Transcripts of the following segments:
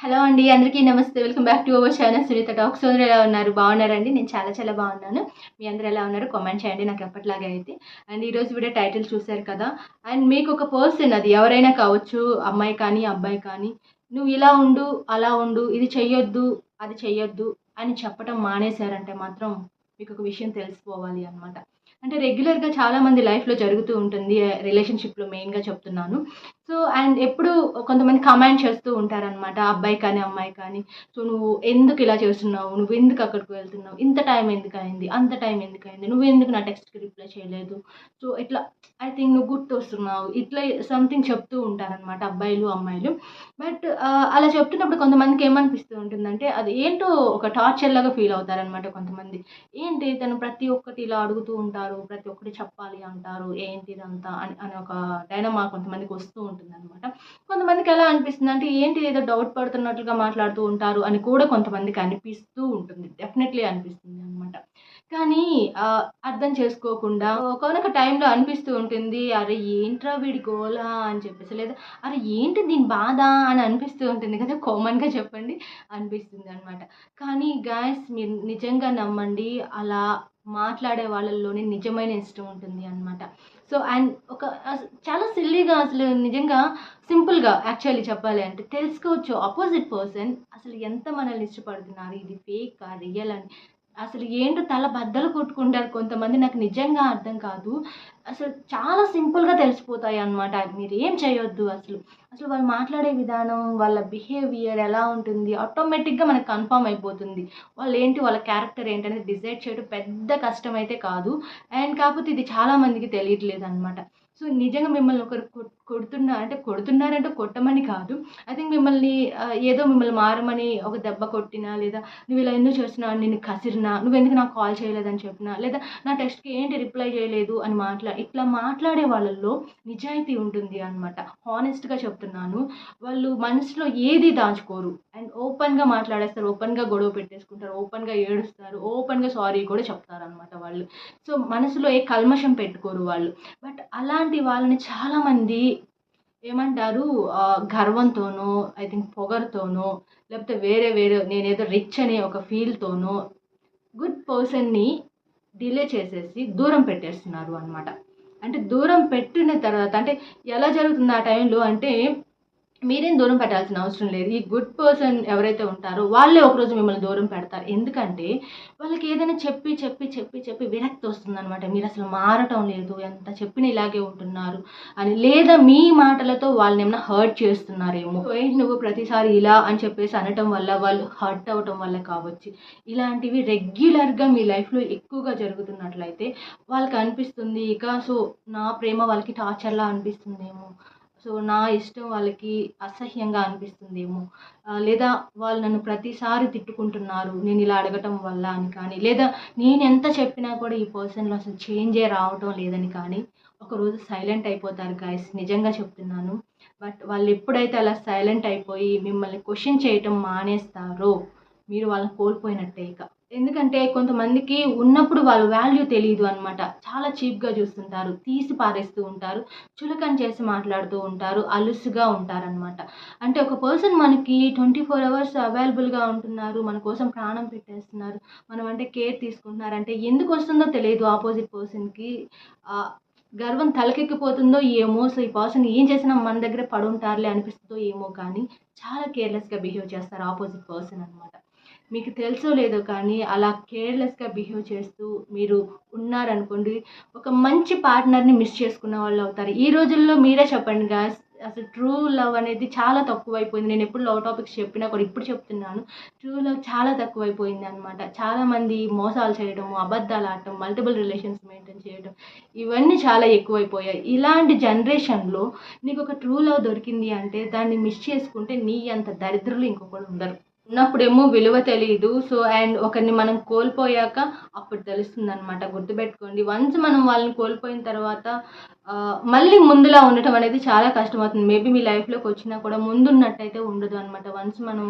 Hello అండి అందరికీ నమస్తే. Welcome back to our channel Sunitha talks. అందరూ ఎలా ఉన్నారు? బాగున్నారండి? నేను చాలా చాలా బాగున్నాను. మీ అందరూ ఎలా ఉన్నారు? కామెంట్ చేయండి నాకు ఎప్పటిలాగే అయితే. అండ్ ఈరోజు వీడియో టైటిల్ చూశారు కదా. అండ్ మీకు ఒక పర్సన్ అది ఎవరైనా కావచ్చు అమ్మాయి కానీ అబ్బాయి కానీ నువ్వు ఇలా ఉండు అలా ఉండు ఇది చెయ్యొద్దు అది చెయ్యొద్దు అని చెప్పడం మానేశారంటే మాత్రం మీకు ఒక విషయం తెలిసిపోవాలి అనమాట అంటే రెగ్యులర్గా చాలామంది లైఫ్లో జరుగుతూ ఉంటుంది రిలేషన్షిప్లో మెయిన్గా చెప్తున్నాను. సో అండ్ ఎప్పుడు కొంతమంది కమాండ్ చేస్తూ ఉంటారనమాట అబ్బాయి కానీ అమ్మాయి కానీ. సో నువ్వు ఎందుకు ఇలా చేస్తున్నావు? నువ్వు ఎందుకు అక్కడికి వెళ్తున్నావు? ఇంత టైం ఎందుకు అయింది అంత టైం ఎందుకు అయింది నువ్వు ఎందుకు నా టెక్స్ట్కి రిప్లై చేయలేదు? సో ఇట్లా ఐ థింక్ నువ్వు గుర్తు వస్తున్నావు ఇట్లా సంథింగ్ చెప్తూ ఉంటారనమాట అబ్బాయిలు అమ్మాయిలు. బట్ అలా చెప్తున్నప్పుడు కొంతమందికి ఏమనిపిస్తూ ఉంటుందంటే అది ఏంటో ఒక టార్చర్ లాగా ఫీల్ అవుతారనమాట కొంతమంది. ఏంటి తను ప్రతి ఒక్కటి ఇలా అడుగుతూ ఉంటారు ప్రతి ఒక్కటి చెప్పాలి అంటారు ఏంటి ఇదంతా అని అని ఒక డైనమా కొంతమందికి వస్తూ ఉంటుంది. అనమాట కొంతమందికి ఎలా అనిపిస్తుంది అంటే ఏంటి ఏదో డౌట్ పడుతున్నట్లుగా మాట్లాడుతూ ఉంటారు అని కూడా కొంతమందికి అనిపిస్తూ ఉంటుంది. డెఫినెట్లీ అనిపిస్తుంది అనమాట కానీ అర్థం చేసుకోకుండా ఒకనొక టైంలో అనిపిస్తూ ఉంటుంది అరే ఏంట్రా వీడి గోలా? అని చెప్పేసి. లేదా అరే ఏంటి దీని బాధ? అని అనిపిస్తూ ఉంటుంది కదా కామన్గా చెప్పండి అనిపిస్తుంది అనమాట కానీ గాయస్ మీరు నిజంగా నమ్మండి అలా మాట్లాడే వాళ్ళల్లోనే నిజమైన ఇష్టం ఉంటుంది అనమాట సో అండ్ ఒక చాలా సిల్లీగా అసలు నిజంగా సింపుల్గా యాక్చువల్లీ చెప్పాలి అంటే తెలుసుకోవచ్చు ఆపోజిట్ పర్సన్ అసలు ఎంత మనల్ని ఇష్టపడుతున్నారు? ఇది ఫేక్ రియల్ అని. అసలు ఏంటో తల బద్దలు కొట్టుకుంటారు కొంతమంది నాకు నిజంగా అర్థం కాదు. అసలు చాలా సింపుల్గా తెలిసిపోతాయి అన్నమాట. మీరు ఏం చేయొద్దు అసలు. అసలు వాళ్ళు మాట్లాడే విధానం వాళ్ళ బిహేవియర్ ఎలా ఉంటుంది ఆటోమేటిక్గా మనకు కన్ఫామ్ అయిపోతుంది. వాళ్ళు ఏంటి వాళ్ళ క్యారెక్టర్ ఏంటనేది డిసైడ్ చేయడం పెద్ద కష్టం అయితే కాదు. అండ్ కాకపోతే ఇది చాలా మందికి తెలియట్లేదు అనమాట సో నిజంగా మిమ్మల్ని ఒకరు కొడుతున్నా అంటే కొడుతున్నారంటే కొట్టమని కాదు. ఐ థింక్ మిమ్మల్ని ఏదో మిమ్మల్ని మారమని ఒక దెబ్బ కొట్టినా లేదా నువ్వు ఇలా ఎందుకు చేస్తున్నావు? నేను కసిరినా నువ్వు ఎందుకు నాకు కాల్ చేయలేదని చెప్పినా లేదా నా టెస్ట్కి ఏంటి రిప్లై చేయలేదు అని మాట్లా ఇట్లా మాట్లాడే వాళ్ళల్లో నిజాయితీ ఉంటుంది అనమాట హానెస్ట్గా చెప్తున్నాను వాళ్ళు మనసులో ఏది దాచుకోరు. అండ్ ఓపెన్గా మాట్లాడేస్తారు ఓపెన్గా గొడవ పెట్టేసుకుంటారు ఓపెన్గా ఏడుస్తారు ఓపెన్గా సారీ కూడా చెప్తారు అనమాట వాళ్ళు. సో మనసులో ఏ కల్మషం పెట్టుకోరు వాళ్ళు. బట్ అలా అలాంటి వాళ్ళని చాలామంది ఏమంటారు గర్వంతోనో ఐ థింక్ పొగరుతోనో లేకపోతే వేరే వేరే నేనేదో రిచ్ అనే ఒక ఫీల్తోనో గుడ్ పర్సన్ని డిలే చేసేసి దూరం పెట్టేస్తున్నారు అనమాట అంటే దూరం పెట్టిన తర్వాత అంటే ఎలా జరుగుతుంది ఆ టైంలో అంటే మీరేం దూరం పెట్టాల్సిన అవసరం లేదు. ఈ గుడ్ పర్సన్ ఎవరైతే ఉంటారో వాళ్ళే ఒకరోజు మిమ్మల్ని దూరం పెడతారు. ఎందుకంటే వాళ్ళకి ఏదైనా చెప్పి చెప్పి చెప్పి చెప్పి విరక్తి వస్తుంది అనమాట మీరు అసలు మారటం లేదు. ఎంత చెప్పిన ఇలాగే ఉంటున్నారు అని లేదా మీ మాటలతో వాళ్ళని ఏమైనా హర్ట్ చేస్తున్నారేమో. ఏంటి నువ్వు ప్రతిసారి ఇలా అని చెప్పేసి అనటం వల్ల వాళ్ళు హర్ట్ అవ్వటం వల్ల కావచ్చు. ఇలాంటివి రెగ్యులర్గా మీ లైఫ్లో ఎక్కువగా జరుగుతున్నట్లయితే వాళ్ళకి అనిపిస్తుంది. ఇక సో నా ప్రేమ వాళ్ళకి టార్చర్లా అనిపిస్తుందేమో. సో నా ఇష్టం వాళ్ళకి అసహ్యంగా అనిపిస్తుందేమో. లేదా వాళ్ళు నన్ను ప్రతిసారి తిట్టుకుంటున్నారు నేను ఇలా అడగటం వల్ల అని కానీ లేదా నేను ఎంత చెప్పినా కూడా ఈ పర్సన్లో అసలు చేంజే రావటం లేదని కానీ ఒకరోజు సైలెంట్ అయిపోతారు గాయస్. నిజంగా చెప్తున్నాను. బట్ వాళ్ళు ఎప్పుడైతే అలా సైలెంట్ అయిపోయి మిమ్మల్ని క్వశ్చన్ చేయటం మానేస్తారో మీరు వాళ్ళని కోల్పోయినట్టే ఇక. ఎందుకంటే కొంతమందికి ఉన్నప్పుడు వాళ్ళ వాల్యూ తెలియదు అనమాట చాలా చీప్గా చూస్తుంటారు తీసి పారేస్తూ ఉంటారు చులకన చేసి మాట్లాడుతూ ఉంటారు అలుసుగా ఉంటారనమాట అంటే ఒక పర్సన్ మనకి ట్వంటీ ఫోర్ అవర్స్ అవైలబుల్గా ఉంటున్నారు మన కోసం ప్రాణం పెట్టేస్తున్నారు మనం అంటే కేర్ తీసుకుంటున్నారు అంటే ఎందుకు వస్తుందో తెలియదు ఆపోజిట్ పర్సన్కి. గర్వం తలకెక్కిపోతుందో ఏమో సో ఈ పర్సన్ ఏం చేసినా మన దగ్గర పడుంటారులే అనిపిస్తుందో ఏమో కానీ చాలా కేర్లెస్గా బిహేవ్ చేస్తారు ఆపోజిట్ పర్సన్ అనమాట మీకు తెలుసో లేదో కానీ అలా కేర్లెస్గా బిహేవ్ చేస్తూ మీరు ఉన్నారనుకోండి ఒక మంచి పార్ట్నర్ని మిస్ చేసుకున్న వాళ్ళు అవుతారు. ఈ రోజుల్లో మీరే చెప్పండి గాస్ అసలు ట్రూ లవ్ అనేది చాలా తక్కువైపోయింది. నేను ఎప్పుడు లవ్ టాపిక్స్ చెప్పినా కూడా ఇప్పుడు చెప్తున్నాను ట్రూ లవ్ చాలా తక్కువైపోయింది అనమాట చాలామంది మోసాలు చేయడం అబద్ధాలు ఆడటం మల్టిపుల్ రిలేషన్స్ మెయింటైన్ చేయడం ఇవన్నీ చాలా ఎక్కువైపోయాయి. ఇలాంటి జనరేషన్లో నీకు ఒక ట్రూ లవ్ దొరికింది అంటే దాన్ని మిస్ చేసుకుంటే నీ అంత దరిద్రులు ఇంకొకరు ఉండరు. ఉన్నప్పుడేమో విలువ తెలియదు సో అండ్ ఒకరిని మనం కోల్పోయాక అప్పుడు తెలుస్తుంది అనమాట గుర్తుపెట్టుకోండి. వన్స్ మనం వాళ్ళని కోల్పోయిన తర్వాత మళ్ళీ ముందులా ఉండటం అనేది చాలా కష్టమవుతుంది. మేబీ మీ లైఫ్లోకి వచ్చినా కూడా ముందున్నట్టయితే ఉండదు అనమాట వన్స్ మనం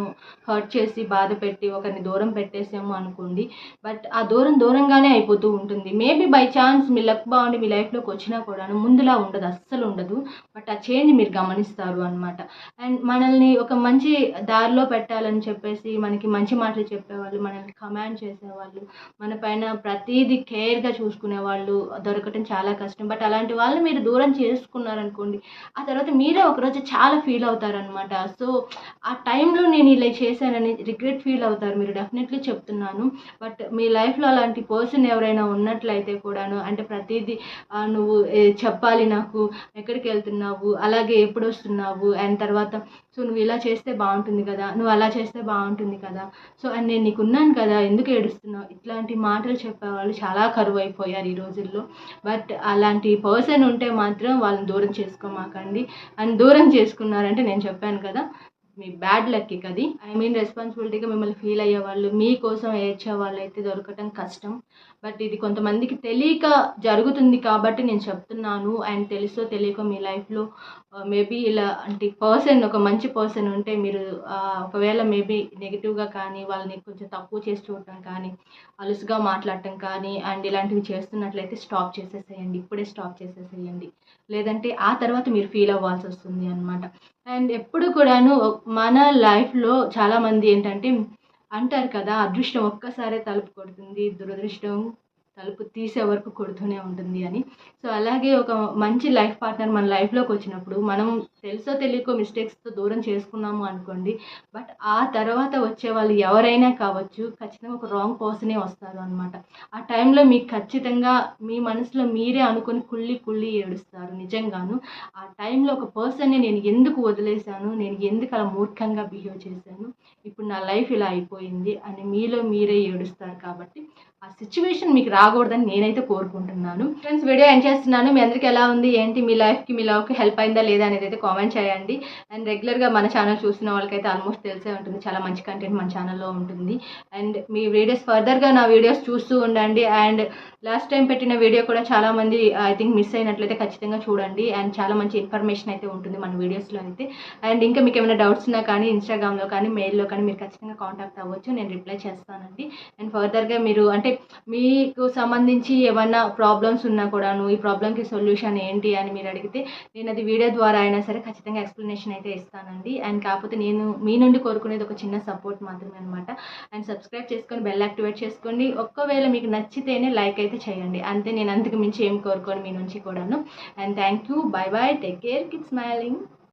హర్ట్ చేసి బాధ పెట్టి ఒకరిని దూరం పెట్టేసాము అనుకోండి బట్ ఆ దూరం దూరంగానే అయిపోతూ ఉంటుంది. మేబీ బై ఛాన్స్ మీ లక్ బాగుండి మీ లైఫ్లోకి వచ్చినా కూడా ముందులా ఉండదు అస్సలు ఉండదు. బట్ ఆ చేంజ్ మీరు గమనిస్తారు అనమాట అండ్ మనల్ని ఒక మంచి దారిలో పెట్టాలని చెప్పేసి మనకి మంచి మాటలు చెప్పేవాళ్ళు మనల్ని కమాండ్ చేసేవాళ్ళు మన పైన ప్రతీది కేర్గా చూసుకునే వాళ్ళు దొరకటం చాలా కష్టం. బట్ అలాంటి వాళ్ళని మీరు దూరం చేసుకున్నారనుకోండి ఆ తర్వాత మీరే ఒకరోజు చాలా ఫీల్ అవుతారనమాట సో ఆ టైంలో నేను ఇలా చేశానని రిగ్రెట్ ఫీల్ అవుతారు. మీరు డెఫినెట్లీ చెప్తున్నాను. బట్ మీ లైఫ్లో అలాంటి పర్సన్ ఎవరైనా ఉన్నట్లయితే కూడాను అంటే ప్రతిదీ నువ్వు చెప్పాలి నాకు ఎక్కడికి వెళ్తున్నావు అలాగే ఎప్పుడు వస్తున్నావు అండ్ తర్వాత సో నువ్వు ఇలా చేస్తే బాగుంటుంది కదా నువ్వు అలా చేస్తే బాగుంటుంది కదా సో అండ్ నేను నీకు ఉన్నాను కదా ఎందుకు ఏడుస్తున్నావు? ఇట్లాంటి మాటలు చెప్పేవాళ్ళు చాలా కరువు అయిపోయారు ఈ రోజుల్లో. బట్ అలాంటి పర్సన్ ఉంటే మాత్రం వాళ్ళని దూరం చేసుకోమాకండి. అండ్ దూరం చేసుకున్నారంటే నేను చెప్పాను కదా మీ బ్యాడ్ లక్ అది. ఐ మీన్ రెస్పాన్సిబిలిటీగా మిమ్మల్ని ఫీల్ అయ్యే వాళ్ళు మీకోసం ఏడ్చే వాళ్ళు అయితే దొరకటం కష్టం. బట్ ఇది కొంతమందికి తెలియక జరుగుతుంది కాబట్టి నేను చెప్తున్నాను. అండ్ తెలుసో తెలియక మీ లైఫ్లో మేబీ uh, ఇలా అంటే పర్సన్ ఒక మంచి పర్సన్ ఉంటే మీరు uh, ఒకవేళ మేబీ నెగిటివ్గా కానీ వాళ్ళని కొంచెం తక్కువ చేసి చూడటం కానీ అలుసుగా మాట్లాడటం కానీ అండ్ ఇలాంటివి చేస్తున్నట్లయితే స్టాప్ చేసేసేయండి. ఇప్పుడే స్టాప్ చేసేసేయండి. లేదంటే ఆ తర్వాత మీరు ఫీల్ అవ్వాల్సి వస్తుంది అనమాట అండ్ ఎప్పుడు కూడాను మన లైఫ్లో చాలామంది ఏంటంటే అంటారు కదా అదృష్టం ఒక్కసారే తలుపు కొడుతుంది దురదృష్టం తలుపు తీసే వరకు కొడుతూనే ఉంటుంది అని. సో అలాగే ఒక మంచి లైఫ్ పార్ట్నర్ మన లైఫ్లోకి వచ్చినప్పుడు మనం తెలుసో తెలియకో మిస్టేక్స్తో దూరం చేసుకున్నాము అనుకోండి బట్ ఆ తర్వాత వచ్చే వాళ్ళు ఎవరైనా కావచ్చు ఖచ్చితంగా ఒక రాంగ్ పర్సనే వస్తారు అనమాట ఆ టైంలో మీకు ఖచ్చితంగా మీ మనసులో మీరే అనుకొని కుళ్ళి కుళ్ళి ఏడుస్తారు నిజంగాను. ఆ టైంలో ఒక పర్సన్ని నేను ఎందుకు వదిలేశాను నేను ఎందుకు అలా మూర్ఖంగా బిహేవ్ చేశాను ఇప్పుడు నా లైఫ్ ఇలా అయిపోయింది అని మీలో మీరే ఏడుస్తారు కాబట్టి ఆ సిచ్యువేషన్ మీకు రాకూడదని నేనైతే కోరుకుంటున్నాను. ఫ్రెండ్స్ వీడియో ఎండ్ చేస్తున్నాను. మీ అందరికి ఎలా ఉంది? ఏంటి? మీ లైఫ్కి మీ లవ్కి హెల్ప్ అయిందా లేదా అనేది అయితే కామెంట్ చేయండి. అండ్ రెగ్యులర్గా మన ఛానల్ చూస్తున్న వాళ్ళకైతే ఆల్మోస్ట్ తెలిసే ఉంటుంది. చాలా మంచి కంటెంట్ మన ఛానల్లో ఉంటుంది. అండ్ మీ వీడియోస్ ఫర్దర్గా నా వీడియోస్ చూస్తూ ఉండండి. అండ్ లాస్ట్ టైం పెట్టిన వీడియో కూడా చాలా మంది ఐ థింక్ మిస్ అయినట్లయితే ఖచ్చితంగా చూడండి. అండ్ చాలా మంచి ఇన్ఫర్మేషన్ అయితే ఉంటుంది మన వీడియోస్లో అయితే. అండ్ ఇంకా మీకు ఏమైనా డౌట్స్ ఉన్నా కానీ ఇన్స్టాగ్రామ్లో కానీ మెయిల్లో కానీ మీరు ఖచ్చితంగా కాంటాక్ట్ అవ్వచ్చు. నేను రిప్లై చేస్తానండి. అండ్ ఫర్దర్గా మీరు అంటే మీకు సంబంధించి ఏమన్నా ప్రాబ్లమ్స్ ఉన్నా కూడాను ఈ ప్రాబ్లమ్కి సొల్యూషన్ ఏంటి అని మీరు అడిగితే నేను అది వీడియో ద్వారా అయినా సరే ఖచ్చితంగా ఎక్స్ప్లెనేషన్ అయితే ఇస్తానండి. అండ్ కాకపోతే నేను మీ నుండి కోరుకునేది ఒక చిన్న సపోర్ట్ మాత్రమే అనమాట అండ్ సబ్స్క్రైబ్ చేసుకొని బెల్ యాక్టివేట్ చేసుకోండి. ఒక్కవేళ మీకు నచ్చితేనే లైక్ అయితే చేయండి. అంతే నేను అందుకు మించి ఏం కోరుకోను మీ నుంచి కూడాను. And thank you bye bye take care keep smiling